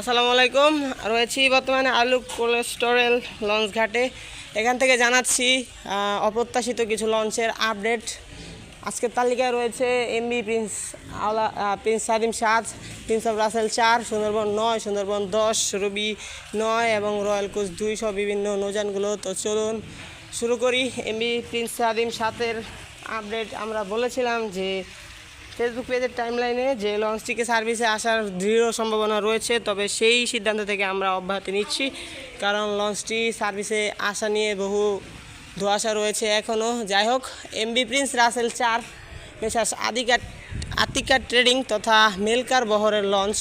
আসসালামু আলাইকুম। রয়েছি বর্তমানে আলু কোলেস্টোরেল লঞ্চ ঘাটে। এখান থেকে জানাচ্ছি অপ্রত্যাশিত কিছু লঞ্চের আপডেট। আজকের তালিকায় রয়েছে এমবি প্রিন্স আওলা প্রিন্স সাদিম সাত প্রিন্স অফ রাসেল চার, সুন্দরবন নয়, সুন্দরবন দশ রবি নয় এবং রয়্যাল কোচ দুই সহ বিভিন্ন নৌযানগুলো। তো চলুন শুরু করি। এমবি প্রিন্স সাদিম সাতের আপডেট। আমরা বলেছিলাম যে ফেসবুক পেজের টাইমলাইনে যে লঞ্চটিকে সার্ভিসে আসার দৃঢ় সম্ভাবনা রয়েছে, তবে সেই সিদ্ধান্ত থেকে আমরা অব্যাহতি নিচ্ছি। কারণ লঞ্চটি সার্ভিসে আসা নিয়ে বহু ধোয়াশা রয়েছে এখনও যাই হোক এমবি প্রিন্স রাসেল চার মেসাস আদিকা আতিকা ট্রেডিং তথা মেলকার বহরের লঞ্চ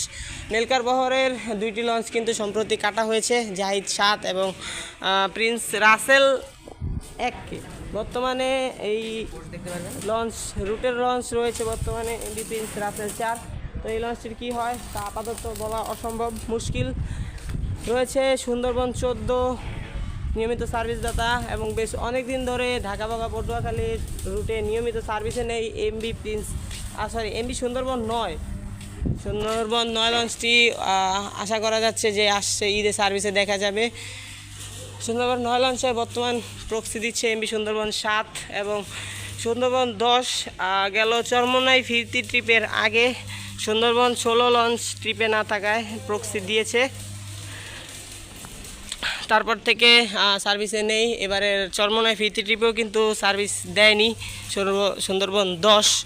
মেলকার বহরের দুইটি লঞ্চ কিন্তু সম্প্রতি কাটা হয়েছে জাহিদ সাত এবং প্রিন্স রাসেল এককে বর্তমানে এই লঞ্চ, রুটের লঞ্চ রয়েছে বর্তমানে এমবি প্রিন্স রাসেল চার। তো এই লঞ্চটির কী হয় তা আপাতত বলা অসম্ভব মুশকিল। রয়েছে সুন্দরবন চোদ্দ নিয়মিত সার্ভিসদাতা এবং বেশ অনেক দিন ধরে ঢাকা বাগা পটুয়াখালীর রুটে নিয়মিত সার্ভিসে নেই MB prince sorry MB Sundarban নয়। সুন্দরবন নয় লঞ্চটি আশা করা যাচ্ছে যে আসছে, ঈদে সার্ভিসে দেখা যাবে। সুন্দরবন নয় লঞ্চে বর্তমান প্রক্সি দিচ্ছে এমবি সুন্দরবন সাত এবং সুন্দরবন দশ গেল চরমনাই ফিরতি ট্রিপের আগে সুন্দরবন ষোলো লঞ্চ ট্রিপে না থাকায় প্রক্সি দিয়েছে। তারপর থেকে সার্ভিসে নেই। এবারে চরমনায় ফিরতি ট্রিপেও কিন্তু সার্ভিস দেয়নি সুন্দরব- সুন্দরবন দশ।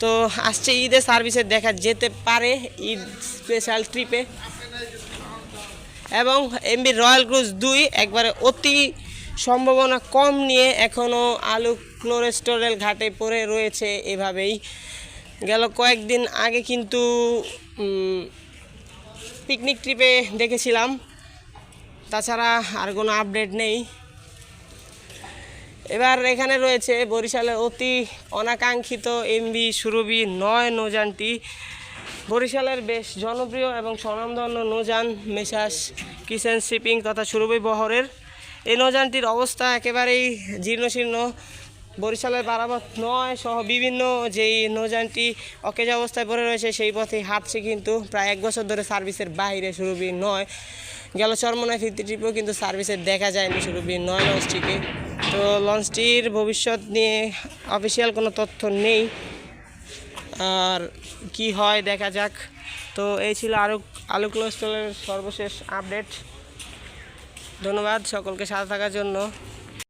তো আসছে ঈদে সার্ভিসে দেখা যেতে পারে ঈদ স্পেশাল ট্রিপে এবং এমবি রয়্যাল ক্রুজ দুই একবারে অতি সম্ভাবনা কম নিয়ে এখনও আলু ক্লোরেস্টোরেল ঘাটে পড়ে রয়েছে এভাবেই। গেল কয়েকদিন আগে কিন্তু পিকনিক ট্রিপে দেখেছিলাম। তাছাড়া আর কোনো আপডেট নেই। এবার এখানে রয়েছে বরিশালের অতি অনাকাঙ্ক্ষিত এমবি সুরভি নয় নৌযানটি। বরিশালের বেশ জনপ্রিয় এবং স্বনামধন্য নৌযান মেসাস কিষেন শিপিং তথা সুরভি বহরের। এই নৌযানটির অবস্থা একেবারেই জীর্ণশীর্ণ। বরিশালের বারাবত নয় সহ বিভিন্ন যেই নৌযানটি অকেজ অবস্থায় পড়ে রয়েছে, সেই পথে হাঁটছে কিন্তু প্রায় এক বছর ধরে সার্ভিসের বাইরে সুরভি নয়। গেল চরমনায় ফিরতি ট্রিপেও কিন্তু সার্ভিসের দেখা যায়নি সুরভি নয় লঞ্চটিকে। তো লঞ্চটির ভবিষ্যৎ নিয়ে অফিসিয়াল কোনো তথ্য নেই। আর কি হয় দেখা যাক। তো এই ছিল আরও আলু ক্লোস্টলের সর্বশেষ আপডেট ধন্যবাদ সকলকে সাথে থাকার জন্য।